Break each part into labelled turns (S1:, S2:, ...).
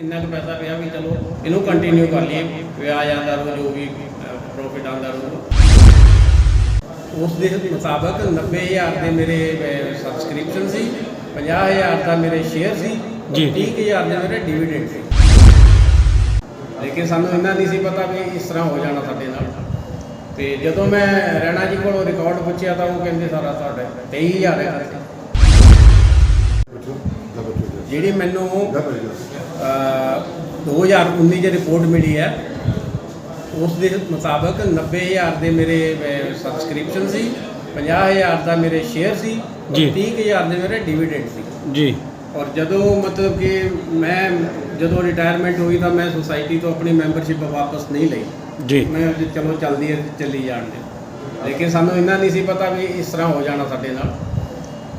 S1: ਇੰਨਾ ਕੁ ਪੈਸਾ ਪਿਆ ਵੀ ਚਲੋ ਇਹਨੂੰ ਕੰਟੀਨਿਊ ਕਰ ਲਈਏ ਵਿਆਜ ਆਉਂਦਾ ਰੋ ਜੋ ਵੀ ਪ੍ਰੋਫਿਟ ਆਉਂਦਾ ਰੋ। ਉਸ ਦੇ ਮੁਤਾਬਕ 90000 ਦੇ ਮੇਰੇ ਸਬਸਕ੍ਰਿਪਸ਼ਨ ਸੀ 50000 ਦਾ ਮੇਰੇ ਸ਼ੇਅਰ ਸੀ
S2: ਜੀ।
S1: 30000 ਦੇ ਮੇਰੇ ਡਿਵੀਡੈਂਡ ਸੀ। ਲੇਕਿਨ ਸਾਨੂੰ ਇੰਨਾ ਨਹੀਂ ਸੀ ਪਤਾ ਵੀ ਇਸ ਤਰ੍ਹਾਂ ਹੋ ਜਾਣਾ ਸਾਡੇ ਨਾਲ। ਤੇ ਜਦੋਂ ਮੈਂ ਰੈਣਾ ਜੀ ਕੋਲੋਂ ਰਿਕਾਰਡ ਪੁੱਛਿਆ ਤਾਂ ਉਹ ਕਹਿੰਦੇ ਸਾਰਾ ਤੁਹਾਡਾ 23000 ਹੈ। ਜਿਹੜੀ ਮੈਨੂੰ ਅਹ 2019 ਚ ਰਿਪੋਰਟ ਮਿਲੀ ਹੈ ਉਸ ਦੇ ਮੁਤਾਬਕ 90000 ਦੇ ਮੇਰੇ ਸਬਸਕ੍ਰਿਪਸ਼ਨ ਸੀ 50000 ਦਾ ਮੇਰੇ ਸ਼ੇਅਰ ਸੀ
S2: ਜੀ।
S1: 30000 ਦੇ ਮੇਰੇ ਡਿਵੀਡੈਂਡ ਸੀ।
S2: ਜੀ।
S1: ਔਰ ਜਦੋਂ ਮਤਲਬ ਕਿ ਮੈਂ ਜਦੋਂ ਰਿਟਾਇਰਮੈਂਟ ਹੋਈ ਤਾਂ ਮੈਂ ਸੁਸਾਇਟੀ ਤੋਂ ਆਪਣੀ ਮੈਂਬਰਸ਼ਿਪ ਵਾਪਸ ਨਹੀਂ ਲਈ।
S2: ਜੀ।
S1: ਮੈਂ ਚਲੋ ਚੱਲਦੀ ਹੈ ਚੱਲੀ ਜਾਣ ਦੇ। ਲੇਕਿਨ ਸਾਨੂੰ ਇੰਨਾ ਨਹੀਂ ਸੀ ਪਤਾ ਵੀ ਇਸ ਤਰ੍ਹਾਂ ਹੋ ਜਾਣਾ ਸਾਡੇ ਨਾਲ।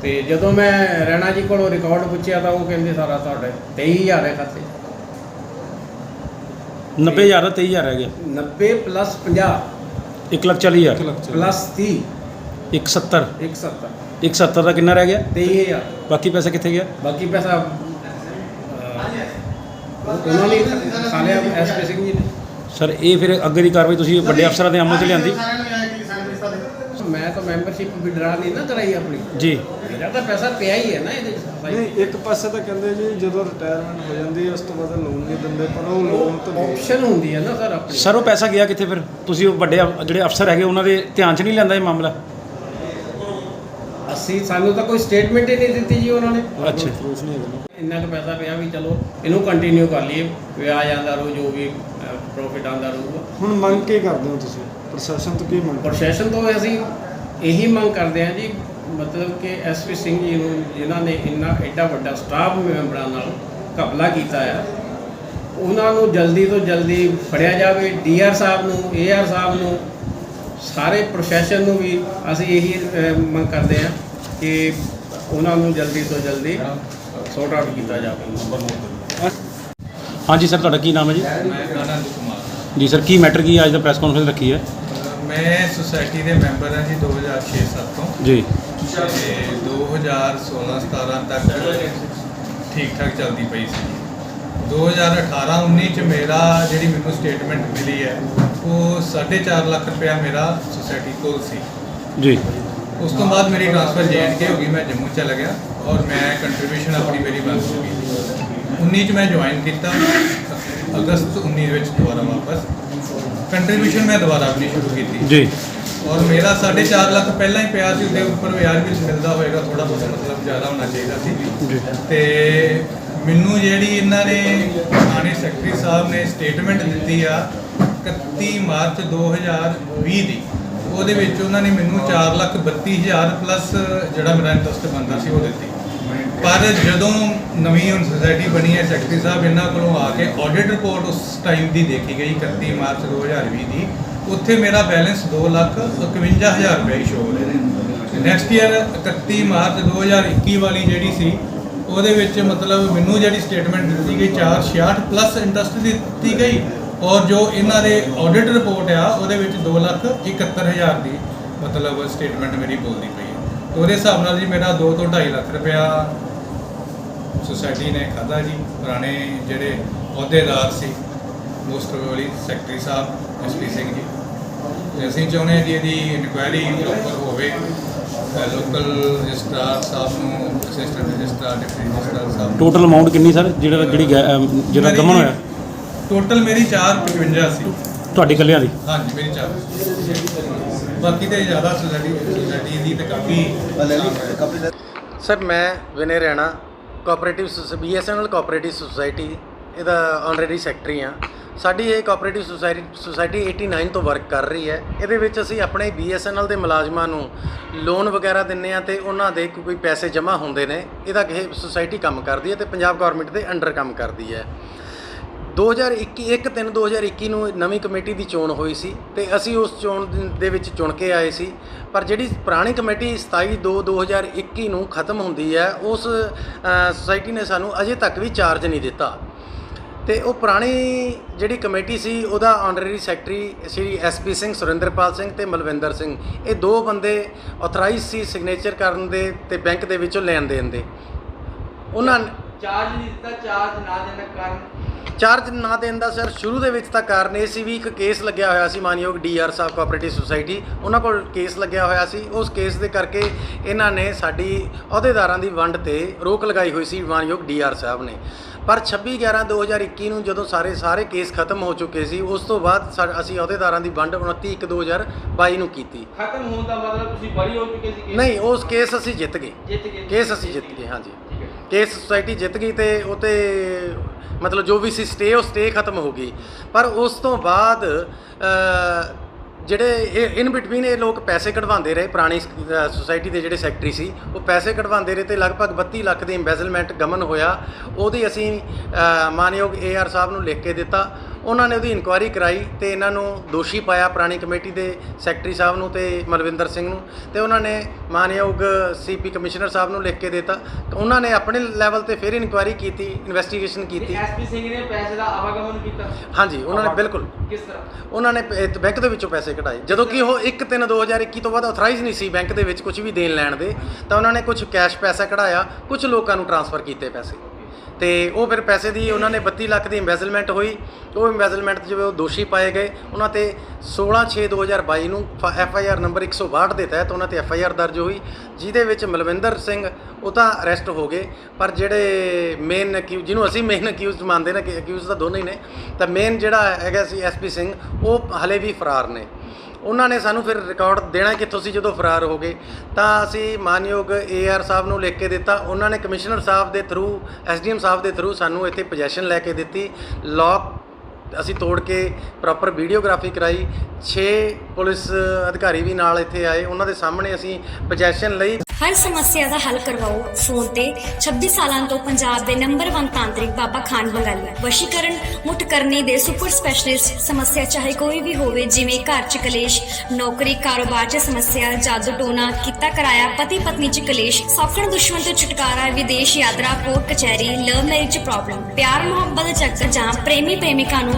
S1: ਤੇ ਜਦੋਂ ਮੈਂ ਰੈਣਾ ਜੀ ਕੋਲੋਂ ਰਿਕਾਰਡ ਪੁੱਛਿਆ ਤਾਂ ਉਹ ਕਹਿੰਦੇ ਸਾਰਾ ਤੁਹਾਡਾ 23000 ਹੈ ਖਾਤੇ 'ਚ।
S2: 90000 ਦਾ 23000 ਰਹਿ ਗਿਆ।
S1: 90 ਪਲੱਸ 50
S2: 1 ਲੱਖ 40 ਹਜ਼ਾਰ।
S1: ਪਲੱਸ 30
S2: 170
S1: 170
S2: 170 ਦਾ ਕਿੰਨਾ ਰਹਿ ਗਿਆ?
S1: 23000
S2: ਬਾਕੀ ਪੈਸਾ ਕਿੱਥੇ ਗਿਆ?
S1: ਬਾਕੀ ਪੈਸਾ ਅਹ, ਉਹਨਾਂ ਨੇ ਖਾ ਲਿਆ ਐਸ ਪੀ ਸਿੰਘ ਜੀ ਨੇ।
S2: ਸਰ ਇਹ ਫਿਰ ਅੱਗੇ ਦੀ ਕਾਰਵਾਈ ਤੁਸੀਂ ਵੱਡੇ ਅਫਸਰਾਂ ਦੇ ਅਮਲ 'ਚ ਲਿਆਂਦੀ?
S1: ਮੈਂਬਰਸ਼ਿਪ ਵਿਡਰਾ ਨਹੀਂ ਨਾ ਕਰਾਈ ਆਪਣੀ।
S2: ਜੀ।
S1: ਮੇਰਾ ਤਾਂ ਪੈਸਾ ਪਿਆ ਹੀ ਹੈ ਨਾ ਇਹਦੇ 'ਚ 'ਚ।
S3: ਨਹੀਂ ਇੱਕ ਪਾਸੇ ਤਾਂ ਕਹਿੰਦੇ ਜੀ ਜਦੋਂ ਰਿਟਾਇਰਮੈਂਟ ਹੋ ਜਾਂਦੀ ਹੈ ਉਸ ਤੋਂ ਬਾਅਦ ਲੋਨ ਨਹੀਂ ਦਿੰਦੇ ਪਰ ਉਹ ਲੋਨ ਤਾਂ ਦੇ
S1: ਆਪਸ਼ਨ ਹੁੰਦੀ ਹੈ ਨਾ ਸਰ ਆਪਣੀ।
S2: ਸਰ ਉਹ ਪੈਸਾ ਗਿਆ ਕਿੱਥੇ ਫਿਰ? ਤੁਸੀਂ ਉਹ ਵੱਡੇ ਅਫ- ਜਿਹੜੇ ਅਫਸਰ ਹੈਗੇ ਉਹਨਾਂ ਦੇ ਧਿਆਨ 'ਚ ਨਹੀਂ ਲੈਂਦਾ ਇਹ ਮਾਮਲਾ?
S1: ਅਸੀਂ ਸਾਨੂੰ ਤਾਂ ਕੋਈ ਸਟੇਟਮੈਂਟ ਹੀ ਨਹੀਂ ਦਿੱਤੀ ਜੀ ਉਹਨਾਂ ਨੇ।
S2: ਅੱਛਾ।
S3: ਪ੍ਰੂਫ ਨਹੀਂ ਹੈਗਾ।
S1: ਇੰਨਾ ਕੁ ਪੈਸਾ ਪਿਆ ਵੀ ਚਲੋ ਇਹਨੂੰ ਕੰਟੀਨਿਊ ਕਰ ਲਈਏ। ਵਿਆਜ ਆਉਂਦਾ ਰਹੂ ਜੋ ਵੀ ਪ੍ਰੋਫਿਟ ਆਉਂਦਾ ਰਹੂਗਾ
S3: ਹੁਣ ਮੰਗ ਕੀ ਕਰਦੇ ਹੋ ਤੁਸੀਂ? ਪ੍ਰਸ਼ਾਸਨ ਤੋਂ ਕੀ ਮੰਗ
S1: ਪ੍ਰਸ਼ਾਸਨ ਤੋਂ ਅਸੀਂ ਇਹੀ ਮੰਗ ਕਰਦੇ ਹਾਂ ਜੀ ਮਤਲਬ ਕਿ ਐਸਪੀ ਸਿੰਘ ਜੀ ਨੂੰ ਜਿਨ੍ਹਾਂ ਨੇ ਇੰਨਾ ਐਡਾ ਵੱਡਾ ਸਟਾਫ ਮੈਂਬਰਾਂ ਨਾਲ ਘਪਲਾ ਕੀਤਾ ਹੈ ਉਹਨਾਂ ਨੂੰ ਜਲਦੀ ਤੋਂ ਜਲਦੀ ਫੜਿਆ ਜਾਵੇ ਡੀਆਰ ਸਾਹਿਬ ਨੂੰ ਏਆਰ ਸਾਹਿਬ ਨੂੰ ਸਾਰੇ ਪ੍ਰਸ਼ਾਸਨ ਨੂੰ ਵੀ ਅਸੀਂ ਇਹੀ ਮੰਗ ਕਰਦੇ ਹਾਂ ਕਿ ਉਹਨਾਂ ਨੂੰ ਜਲਦੀ ਤੋਂ ਜਲਦੀ ਸੌਟ ਆਊਟ ਕੀਤਾ ਜਾਵੇ।
S2: ਹਾਂਜੀ ਸਰ ਤੁਹਾਡਾ ਕੀ ਨਾਮ ਹੈ ਜੀ?
S4: ਮੈਂ ਕੁਮਾਰ।
S2: ਜੀ ਸਰ ਕੀ ਮੈਟਰ ਕੀ ਅੱਜ ਦਾ ਪ੍ਰੈਸ ਕਾਨਫਰੰਸ ਰੱਖੀ ਹੈ।
S4: ਮੈਂ ਸੁਸਾਇਟੀ ਦੇ ਮੈਂਬਰ ਹਾਂ ਜੀ 2006-7 ਤੋਂ।
S2: ਜੀ।
S4: ਤੇ 2016-17 ਤੱਕ ਠੀਕ ਠਾਕ ਚੱਲਦੀ ਪਈ ਸੀ। 2018-19 ਚ ਮੇਰਾ ਜਿਹੜੀ ਮੈਨੂੰ ਸਟੇਟਮੈਂਟ ਮਿਲੀ ਹੈ ਉਹ 4.5 ਲੱਖ ਰੁਪਇਆ ਮੇਰਾ ਸੁਸਾਇਟੀ ਕੋਲ ਸੀ।
S2: ਜੀ।
S4: ਉਸ ਤੋਂ ਬਾਅਦ ਮੇਰੀ ਟ੍ਰਾਂਸਫਰ ਜੇਐਨਕੇ ਹੋ ਗਈ ਮੈਂ ਜੰਮੂ ਚਲਾ ਗਿਆ ਔਰ ਮੈਂ ਕੰਟਰੀਬਿਊਸ਼ਨ ਆਪਣੀ ਮੇਰੀ ਬੰਦ ਹੋ ਗਈ। 19 ਚ ਮੈਂ ਜੁਆਇਨ ਕੀਤਾ। ਅਗਸਤ 19 ਵਿੱਚ ਦੁਬਾਰਾ ਵਾਪਸ। ਕੰਟਰੀਬਿਊਸ਼ਨ ਮੈਂ ਦੁਬਾਰਾ ਆਪਣੀ ਸ਼ੁਰੂ ਕੀਤੀ।
S2: ਜੀ।
S4: ਔਰ ਮੇਰਾ 4.5 ਲੱਖ ਪਹਿਲਾਂ ਹੀ ਪਿਆ ਸੀ ਉਹਦੇ ਉੱਪਰ ਵਿਆਜ ਵੀ ਮਿਲਦਾ ਹੋਏਗਾ ਥੋੜਾ ਬਹੁਤ ਮਤਲਬ ਜ਼ਿਆਦਾ ਹੋਣਾ ਚਾਹੀਦਾ ਸੀ। ਤੇ ਮੈਨੂੰ ਜਿਹੜੀ ਇਹਨਾਂ ਨੇ ਥਾਣੇ ਸੈਕਟਰੀ ਸਾਹਿਬ ਨੇ ਸਟੇਟਮੈਂਟ ਦਿੱਤੀ ਆ 31 ਮਾਰਚ 2020 ਦੀ ਉਹਦੇ ਵਿੱਚ ਉਹਨਾਂ ਨੇ ਮੈਨੂੰ 432000 ਪਲੱਸ ਜਿਹੜਾ ਮੇਰਾ ਇੰਟਰਸਟ ਬਣਦਾ ਸੀ ਉਹ ਦਿੱਤੀ। ਪਰ ਜਦੋਂ ਨਵੀਂ ਹੁਣ ਸੁਸਾਇਟੀ ਬਣੀ ਹੈ ਸੈਕਟਰੀ ਸਾਹਿਬ ਇਹਨਾਂ ਕੋਲੋਂ ਆ ਕੇ ਆਡਿਟ ਰਿਪੋਰਟ ਉਸ ਟਾਈਮ ਦੀ ਦੇਖੀ ਗਈ 31 ਮਾਰਚ 2020 ਦੀ। ਉੱਥੇ ਮੇਰਾ ਬੈਲੈਂਸ 251000 ਰੁਪਏ ਸ਼ੋ ਹੋ ਰਿਹਾ ਹੈ ਨੈਕਸਟ ਈਅਰ 31 ਮਾਰਚ 2021 ਵਾਲੀ ਜਿਹੜੀ ਸੀ, ਉਹਦੇ ਵਿੱਚ ਮਤਲਬ ਮੈਨੂੰ ਜਿਹੜੀ ਸਟੇਟਮੈਂਟ ਦਿੱਤੀ ਗਈ 466 ਪਲੱਸ ਇੰਟਰਸਟ ਦੀ ਦਿੱਤੀ ਗਈ ਔਰ ਜੋ ਇਹਨਾਂ ਦੇ ਆਡਿਟ ਰਿਪੋਰਟ ਆ, ਉਹਦੇ ਵਿੱਚ 271000 ਦੀ ਮਤਲਬ ਸਟੇਟਮੈਂਟ ਮੇਰੀ ਬੋਲਦੀ ਪਈ। ਤੇ ਉਹਦੇ ਹਿਸਾਬ ਨਾਲ ਜੀ ਮੇਰਾ 2 ਤੋਂ 2.5 ਲੱਖ ਰੁਪਇਆ ਸੁਸਾਇਟੀ ਨੇ ਖਾਦਾ ਜੀ। ਪੁਰਾਣੇ ਜਿਹੜੇ ਅਹੁਦੇਦਾਰ ਸੀ ਮੋਸਟ ਪ੍ਰੋਬਬਲੀ ਸੈਕਟਰੀ ਸਾਹਿਬ ਐਸਪੀ ਸਿੰਘ ਜੀ। ਤੇ ਅਸੀਂ ਚਾਹੁੰਦੇ ਹਾਂ ਜੀ ਇਹਦੀ ਇਨਕੁਆਇਰੀ ਪ੍ਰੋਪਰ ਹੋਵੇ। ਲੋਕਲ ਰਜਿਸਟਰਾਰ ਸਾਹਿਬ ਨੂੰ ਅਸਿਸਟੈਂਟ ਰਜਿਸਟਰਾਰ ਡਿਪਟੀ ਰਜਿਸਟਰਾਰ ਸਾਹਿਬ
S2: ਟੋਟਲ ਅਮਾਉਂਟ ਕਿੰਨੀ ਸਰ? ਜਿਹੜਾ ਜਿਹੜੀ ਜਿਹੜਾ ਗਮਨ ਹੋਇਆ।
S4: ਟੋਟਲ ਮੇਰੀ 455 ਸੀ।
S2: ਤੁਹਾਡੀ ਇਕੱਲਿਆਂ ਦੀ?
S4: ਹਾਂਜੀ ਮੇਰੀ 4 ਬਾਕੀ ਤੇ ਜ਼ਿਆਦਾ ਸੁਸਾਇਟੀ ਸੁਸਾਇਟੀ ਦੀ ਤੇ ਕਾਫੀ
S5: ਸਰ ਮੈਂ Vinay Raina cooperative BSNL cooperative society ਇਹਦਾ ਆਨਰੇਰੀ ਸੈਕਟਰੀ ਆ ਸਾਡੀ ਇਹ ਕੋਆਪਰੇਟਿਵ ਸੁਸਾਇਟੀ ਸੁਸਾਇਟੀ 89 ਤੋਂ ਵਰਕ ਕਰ ਰਹੀ ਹੈ। ਇਹਦੇ ਵਿੱਚ ਅਸੀਂ ਆਪਣੇ ਬੀਐਸਐਨਐਲ ਦੇ ਮੁਲਾਜ਼ਮਾਂ ਨੂੰ ਲੋਨ ਵਗੈਰਾ ਦਿੰਨੇ ਆ ਤੇ ਉਹਨਾਂ ਦੇ ਕੋਈ ਪੈਸੇ ਜਮ੍ਹਾਂ ਹੁੰਦੇ ਨੇ। ਇਹਦਾ ਇਹ ਸੁਸਾਇਟੀ ਕੰਮ ਕਰਦੀ ਹੈ ਤੇ ਪੰਜਾਬ ਗਵਰਨਮੈਂਟ ਦੇ ਅੰਡਰ ਕੰਮ ਕਰਦੀ ਹੈ। 2021 1 3 2021 ਨੂੰ ਨਵੀਂ ਕਮੇਟੀ ਦੀ ਚੋਣ ਹੋਈ ਸੀ ਤੇ ਅਸੀਂ ਉਸ ਚੋਣ ਦੇ- ਵਿੱਚ ਚੁਣ ਕੇ ਆਏ ਸੀ। ਪਰ ਜਿਹੜੀ ਪੁਰਾਣੀ ਕਮੇਟੀ 27 2 2021 ਨੂੰ ਖਤਮ ਹੁੰਦੀ ਹੈ, ਉਸ ਸੁਸਾਇਟੀ ਨੇ ਸਾਨੂੰ ਅਜੇ ਤੱਕ ਵੀ ਚਾਰਜ ਨਹੀਂ ਦਿੱਤਾ। ਤੇ ਉਹ ਪੁਰਾਣੀ ਜਿਹੜੀ ਕਮੇਟੀ ਸੀ, ਉਹਦਾ honorary secretary Shri SP Singh, Surinderpal Singh ਤੇ ਮਲਵਿੰਦਰ ਸਿੰਘ, ਇਹ ਦੋ ਬੰਦੇ ਆਥੋਰਾਈਜ਼ ਸੀ ਸਿਗਨੇਚਰ ਕਰਨ ਦੇ ਤੇ ਬੈਂਕ ਦੇ ਵਿੱਚੋਂ ਲੈਣ ਦੇਣ ਦੇ। ਉਹਨਾਂ
S6: ਚਾਰਜ ਨਹੀਂ ਦਿੱਤਾ, ਚਾਰਜ ਨਾ ਦੇਣ ਕਾਰਨ
S5: ਚਾਰਜ ਨਾ ਦੇਣ ਦਾ ਸਰ ਸ਼ੁਰੂ ਦੇ ਵਿੱਚ ਤਾਂ ਕਾਰਨ ਇਹ ਸੀ ਵੀ ਇੱਕ ਕੇਸ ਲੱਗਿਆ ਹੋਇਆ ਸੀ ਮਾਨਯੋਗ ਡੀਆਰ ਸਾਹਿਬ ਕੋਆਪਰੇਟਿਵ ਸੁਸਾਇਟੀ ਉਹਨਾਂ ਕੋਲ ਕੇਸ ਲੱਗਿਆ ਹੋਇਆ ਸੀ। ਉਸ ਕੇਸ ਦੇ ਕਰਕੇ ਇਹਨਾਂ ਨੇ ਸਾਡੀ ਅਹੁਦੇਦਾਰਾਂ ਦੀ ਵੰਡ ਤੇ ਰੋਕ ਲਗਾਈ ਹੋਈ ਸੀ ਮਾਨਯੋਗ ਡੀਆਰ ਸਾਹਿਬ ਨੇ। ਪਰ 26 11 2021 ਨੂੰ ਜਦੋਂ ਸਾਰੇ ਸਾਰੇ ਕੇਸ ਖਤਮ ਹੋ ਚੁੱਕੇ ਸੀ ਉਸ ਤੋਂ ਬਾਅਦ ਅਸੀਂ ਅਹੁਦੇਦਾਰਾਂ ਦੀ ਵੰਡ 29 1 2022 ਨੂੰ ਕੀਤੀ।
S6: ਖਤਮ ਹੋਣ ਦਾ ਮਤਲਬ ਤੁਸੀਂ ਬਰੀ ਹੋ ਚੁੱਕੇ ਸੀ
S5: ਨਹੀਂ ਉਸ ਕੇਸ ਅਸੀਂ ਜਿੱਤ ਗਏ।
S6: ਜਿੱਤ ਗਏ
S5: ਕੇਸ ਅਸੀਂ ਜਿੱਤ ਗਏ ਹਾਂਜੀ। ਕੇਸ ਸੁਸਾਇਟੀ ਜਿੱਤ ਗਈ ਤੇ ਉਤੇ ਮਤਲਬ ਜੋ ਵੀ ਸੀ ਸਟੇ ਉਹ ਸਟੇ ਖਤਮ ਹੋ ਗਈ। ਪਰ ਉਸ ਤੋਂ ਬਾਅਦ ਜਿਹੜੇ ਇਹ ਇਨ ਬਿਟਵੀਨ ਇਹ ਲੋਕ ਪੈਸੇ ਕਢਵਾਉਂਦੇ ਰਹੇ ਪੁਰਾਣੀ ਸੁਸਾਇਟੀ ਦੇ ਜਿਹੜੇ ਸੈਕਟਰੀ ਸੀ ਉਹ ਪੈਸੇ ਕਢਵਾਉਂਦੇ ਰਹੇ ਤੇ ਲਗਭਗ 32 ਲੱਖ ਦੇ ਇੰਬੈਜ਼ਲਮੈਂਟ ਗਮਨ ਹੋਇਆ। ਉਹਦੀ ਅਸੀਂ ਅ, ਮਾਨਯੋਗ ਏਆਰ ਸਾਹਿਬ ਨੂੰ ਲਿਖ ਕੇ ਦਿੱਤਾ। ਉਹਨਾਂ ਨੇ ਉਹਦੀ ਇਨਕੁਆਇਰੀ ਕਰਾਈ ਤੇ ਇਹਨਾਂ ਨੂੰ ਦੋਸ਼ੀ ਪਾਇਆ ਪੁਰਾਣੀ ਕਮੇਟੀ ਦੇ ਸੈਕਟਰੀ ਸਾਹਿਬ ਨੂੰ ਤੇ ਮਲਵਿੰਦਰ ਸਿੰਘ ਨੂੰ ਤੇ ਉਹਨਾਂ ਨੇ ਮਾਨਯੋਗ ਸੀਪੀ ਕਮਿਸ਼ਨਰ ਸਾਹਿਬ ਨੂੰ ਲਿਖ ਕੇ ਦਿੱਤਾ। ਉਹਨਾਂ ਨੇ ਆਪਣੇ ਲੈਵਲ ਤੇ ਫਿਰ ਇਨਕੁਆਇਰੀ ਕੀਤੀ ਇਨਵੈਸਟੀਗੇਸ਼ਨ ਕੀਤੀ।
S6: ਐਸਪੀ ਸਿੰਘ ਨੇ ਪੈਸੇ ਦਾ ਆਵਾਗਮਨ ਕੀਤਾ?
S5: ਹਾਂਜੀ ਉਹਨਾਂ ਨੇ ਬਿਲਕੁਲ।
S6: ਕਿਸ ਤਰ੍ਹਾਂ?
S5: ਉਹਨਾਂ ਨੇ ਬੈਂਕ ਦੇ ਵਿੱਚੋਂ ਪੈਸੇ ਕਢਾਏ। ਜਦੋਂ ਕਿ ਉਹ 1 3 2021 ਤੋਂ ਬਾਅਦ ਆਥੋਰਾਈਜ਼ ਨਹੀਂ ਸੀ ਬੈਂਕ ਦੇ ਵਿੱਚ ਕੁਝ ਵੀ ਦੇਣ ਲੈਣ ਦੇ ਤਾਂ ਉਹਨਾਂ ਨੇ ਕੁਝ ਕੈਸ਼ ਪੈਸਾ ਕਢਾਇਆ ਕੁਝ ਲੋਕਾਂ ਨੂੰ ਟ੍ਰਾਂਸਫਰ ਕੀਤੇ ਪੈਸੇ। ਤੇ ਉਹ ਫਿਰ ਪੈਸੇ ਦੀ ਉਹਨਾਂ ਨੇ 32 ਲੱਖ ਦੀ ਇੰਬੈਜ਼ਲਮੈਂਟ ਹੋਈ। ਉਹ ਇੰਬੈਜ਼ਲਮੈਂਟ ਜਿਵੇਂ ਉਹ ਦੋਸ਼ੀ ਪਾਏ ਗਏ। ਉਹਨਾਂ ਤੇ 16 6 2022 ਨੂੰ ਐਫ ਆਈ ਆਰ ਨੰਬਰ 162 ਦੇ ਤਹਿਤ ਉਹਨਾਂ ਤੇ ਐਫ ਆਈ ਆਰ ਦਰਜ ਹੋਈ, ਜਿਹਦੇ ਵਿੱਚ ਮਲਵਿੰਦਰ ਸਿੰਘ ਉਹ ਤਾਂ ਅਰੈਸਟ ਹੋ ਗਏ। ਪਰ ਜਿਹੜੇ ਮੇਨ ਅਕਿਊਜ਼ ਜਿਹਨੂੰ ਅਸੀਂ ਮੇਨ ਅਕਿਊਜ਼ ਮੰਨਦੇ ਨੇ ਕਿ ਅਕਿਊਜ਼ ਤਾਂ ਦੋਨੇ ਹੀ ਨੇ, ਤਾਂ ਮੇਨ ਜਿਹੜਾ ਹੈਗਾ ਸੀ ਐਸਪੀ ਸਿੰਘ, ਉਹ ਹਲੇ ਵੀ ਫਰਾਰ ਨੇ। ਉਹਨਾਂ ਨੇ ਸਾਨੂੰ ਫਿਰ ਰਿਕਾਰਡ ਦੇਣਾ ਕਿੱਥੋਂ ਸੀ ਜਦੋਂ ਫਰਾਰ ਹੋ ਗਏ। ਤਾਂ ਅਸੀਂ ਮਾਨਯੋਗ ਏਆਰ ਸਾਹਿਬ ਨੂੰ ਲਿਖ ਕੇ ਦਿੱਤਾ। ਉਹਨਾਂ ਨੇ ਕਮਿਸ਼ਨਰ ਸਾਹਿਬ ਦੇ ਥਰੂ ਐਸਡੀਐਮ ਸਾਹਿਬ ਦੇ ਥਰੂ ਸਾਨੂੰ ਇੱਥੇ ਪੋਜੈਸ਼ਨ ਲੈ ਕੇ ਦਿੱਤੀ। ਲੋਕ ਅਸੀਂ ਤੋੜ ਕੇ ਪ੍ਰੋਪਰ ਵੀਡੀਓਗ੍ਰਾਫੀ ਕਰਾਈ। 6 ਪੁਲਿਸ ਅਧਿਕਾਰੀ ਵੀ ਨਾਲ ਇੱਥੇ ਆਏ। ਉਹਨਾਂ ਦੇ ਸਾਹਮਣੇ ਅਸੀਂ ਪੋਜੈਸ਼ਨ ਲਈ
S7: ਹਰ ਸਮੱਸਿਆ ਦਾ ਹੱਲ ਕਰਵਾਓ। ਫੋਨ ਤੇ 26 ਸਾਲਾਂ ਤੋਂ ਪੰਜਾਬ ਦੇ ਨੰਬਰ 1 ਤਾਂਤਰਿਕ ਬਾਬਾ ਖਾਨ ਬੰਗਾਲੀ ਵਸ਼ੀਕਰਨ ਮੁੱਠ ਕਰਨੀ ਦੇ ਸੁਪਰ ਸਪੈਸ਼ਲਿਸਟ ਸਮੱਸਿਆ ਚਾਹੇ ਕੋਈ ਵੀ ਹੋਵੇ, ਜਿਵੇਂ ਘਰ ਚ ਕਲੇਸ਼, ਨੌਕਰੀ, ਕਾਰੋਬਾਰ ਚ ਸਮੱਸਿਆ ਜਾਦੂ ਟੋਨਾ ਕੀਤਾ ਕਰਾਇਆ ਪਤੀ ਪਤਨੀ ਚ ਕਲੇਸ਼, ਸੌਖਣ ਦੁਸ਼ਮਣ ਤੋਂ ਛੁਟਕਾਰਾ, ਵਿਦੇਸ਼ ਯਾਤਰਾ, ਕੋਰਟ ਕਚਹਿਰੀ ਲਵ ਮੈਰਿਜ ਪ੍ਰੋਬਲਮ ਪਿਆਰ ਮੁਹੱਬਤ ਚੱਕਰ ਜਾਂ ਪ੍ਰੇਮੀ ਪ੍ਰੇਮਿਕਾ ਨੂੰ